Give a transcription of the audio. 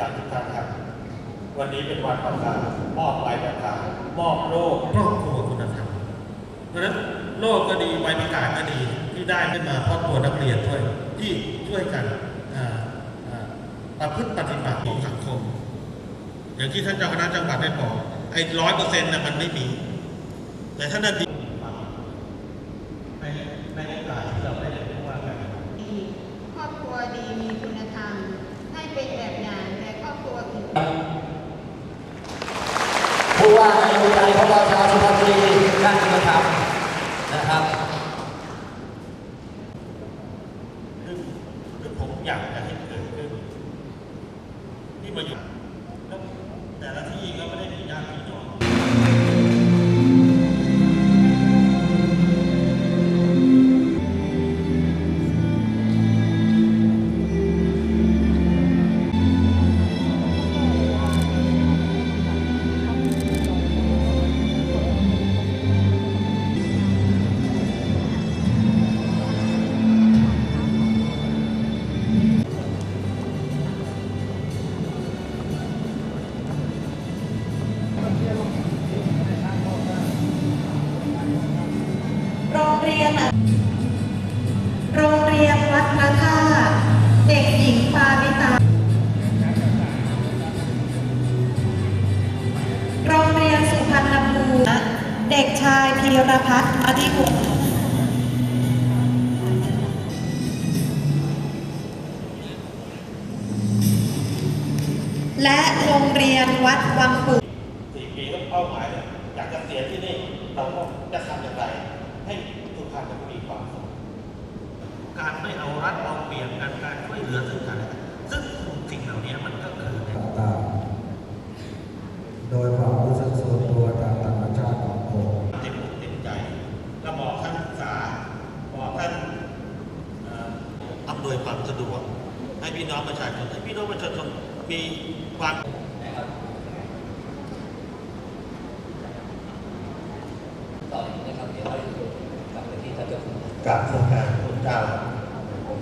การทุกท่านครับ วันนี้เป็นวันประกาศมอบใบประกาศมอบโลกครอบครัวคุณธรรมเพราะฉะนั้นโลกก็ดีใบประกาศก็ดีที่ได้ขึ้นมาครอบครัวนักเรียนด้วยที่ช่วยกันอ่าอ่าประพฤติปฏิบัติของสังคม อย่างที่ท่านเจ้าคณะจังหวัดได้บอกไอ้ร้อยเปอร์เซ็นต์น่ะมันไม่มี แต่ถ้านาดีในในโอกาสที่เราได้เรียนรู้ว่ากันดีครอบครัวดีมีคุณธรรม ให้เป็นแบบอย่างแก่ครอบครัวอื่น ผู้ว่าการบริการะราชาสุพรรณบุรีท่านคุณธรรมนะครับซึ่งซึ่งผมอยากจะให้เกิดขึ้นที่มาอยู่แต่ละที่ก็ไม่ได้ เด็กชายพีรพัฒน์อธิวงศ์และโรงเรียนวัดวังปุสี่ปีก็เป้าหมายเลยอยากจะเสียที่นี่ เราก็จะทำอย่างไร ให้ทุกท่านมีความสุขการไม่เอารัดเอาเปรียบกันการช่วยเหลือซึ่งกันและกันซึ่งสิ่งเหล่านี้มันก็คือ ต่างๆ โดยความรู้สึกส่วนตัวตามธรรมชาติของผม เต็มอกเต็มใจก็บอกท่านศึกษาบอกท่านเอ่ออำนวยความสะ ดวก ให้พี่น้องประชาชนให้พี่น้องประชาชนมีความต่ออีกนะครับเดี๋ยวเรากลับไปที่ท่านเจ้าคุณกับโครงการพระเจ้า